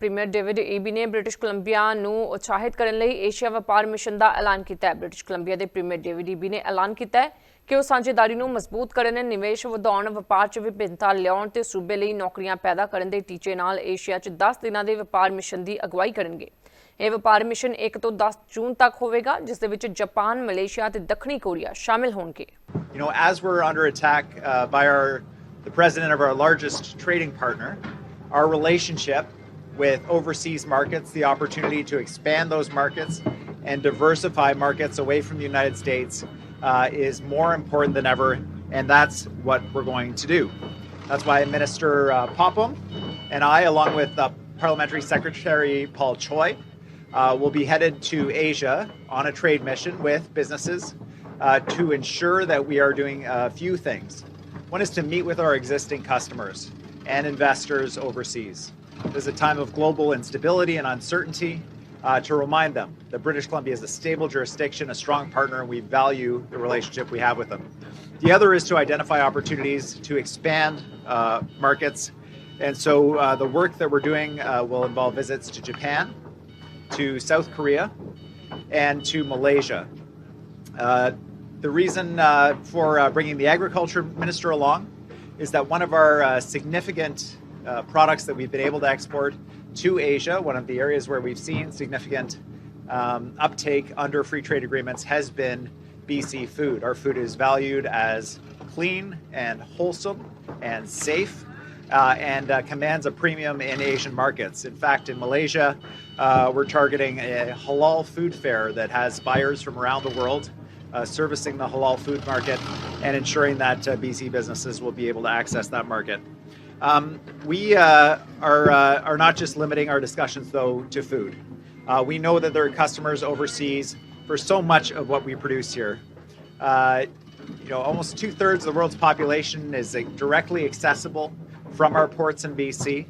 Speaker 1: ਪ੍ਰੀਮੀਅਰ ਡੇਵਿਡ ਏਬੀ ਨੇ ਬ੍ਰਿਟਿਸ਼ ਕੋਲੰਬੀਆ ਨੂੰ ਉਤਸ਼ਾਹਿਤ ਕਰਨ ਲਈ ਏਸ਼ੀਆ ਵਪਾਰ ਮਿਸ਼ਨ ਦਾ ਐਲਾਨ ਕੀਤਾ ਹੈ। ਬ੍ਰਿਟਿਸ਼ ਕੋਲੰਬੀਆ ਦੇ ਪ੍ਰੀਮੀਅਰ ਡੇਵਿਡ ਏਬੀ ਨੇ ਐਲਾਨ ਕੀਤਾ ਹੈ ਕਿ ਉਹ ਸਾਂਝੇਦਾਰੀ ਨੂੰ ਮਜ਼ਬੂਤ ਕਰਨ ਨਿਵੇਸ਼ ਵਧਾਉਣ ਵਪਾਰ 'ਚ ਵਿਭਿੰਨਤਾ ਲਿਆਉਣ ਤੇ ਸੂਬੇ ਲਈ ਨੌਕਰੀਆਂ ਪੈਦਾ ਕਰਨ ਦੇ ਟੀਚੇ ਨਾਲ ਏਸ਼ੀਆ 'ਚ 10 ਦਿਨਾਂ ਦੇ ਵਪਾਰ ਮਿਸ਼ਨ ਦੀ ਅਗਵਾਈ ਕਰਨਗੇ ਇਹ ਵਪਾਰ ਮਿਸ਼ਨ 1 ਤੋਂ 10 ਜੂਨ ਤੱਕ ਹੋਵੇਗਾ ਜਿਸ ਦੇ ਵਿੱਚ ਜਾਪਾਨ ਮਲੇਸ਼ੀਆ ਤੇ ਦੱਖਣੀ ਕੋਰੀਆ ਸ਼ਾਮਿਲ ਹੋਣਗੇ
Speaker 5: You know, as we're under attack uh, by our the president of our largest trading partner, our relationship with overseas markets, the opportunity to expand those markets and diversify markets away from the United States uh, is more important than ever, and that's what we're going to do. That's why Minister uh, Popham and I, along with uh, Parliamentary Secretary Paul Choi, uh, will be headed to Asia on a trade mission with businesses uh, to ensure that we are doing a few things. One is to meet with our existing customers and investors overseas. This is a time of global instability and uncertainty. Uh, to remind them that British Columbia is a stable jurisdiction, a strong partner, and we value the relationship we have with them. The other is to identify opportunities to expand uh, markets. And so uh, the work that we're doing uh, will involve visits to Japan, to South Korea, and to Malaysia. Uh, the reason uh, for bringing the agriculture minister along is that one of our significant products that we've been able to export to Asia, one of the areas where we've seen significant um, uptake under free trade agreements, has been BC food. Our food is valued as clean and wholesome and safe. Uh, and uh, commands a premium in Asian markets. In fact, in Malaysia, uh, we're targeting a halal food fair that has buyers from around the world uh, servicing the halal food market and ensuring that uh, BC businesses will be able to access that market. Um, we uh, are, uh, are not just limiting our discussions, though, to food. Uh, we know that there are customers overseas for so much of what we produce here. Uh, you know, almost two thirds of the world's population is directly accessible from our ports in BC,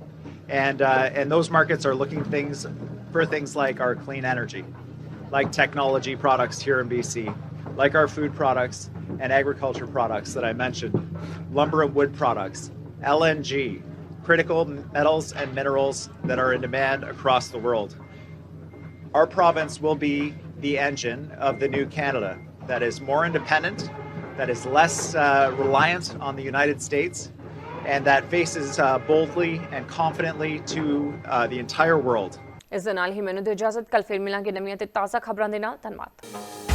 Speaker 5: and uh, and those markets are looking things for things like our clean energy, like technology products here in BC, like our food products and agriculture products that I mentioned, lumber and wood products, LNG, critical metals and minerals that are in demand across the world. Our province will be the engine of the new Canada that is more independent, that is less uh, reliant on the United States, and that faces uh, boldly and confidently to uh, the entire world.
Speaker 1: ਇਸ ਦੇ ਨਾਲ ਹੀ ਮੈਨੂੰ ਦਿਓ ਇਜਾਜ਼ਤ ਕੱਲ ਫਿਰ ਮਿਲਾਂਗੇ ਨਵੀਆਂ ਤੇ ਤਾਜ਼ਾ ਖਬਰਾਂ ਦੇ ਨਾਲ ਧੰਨਵਾਦ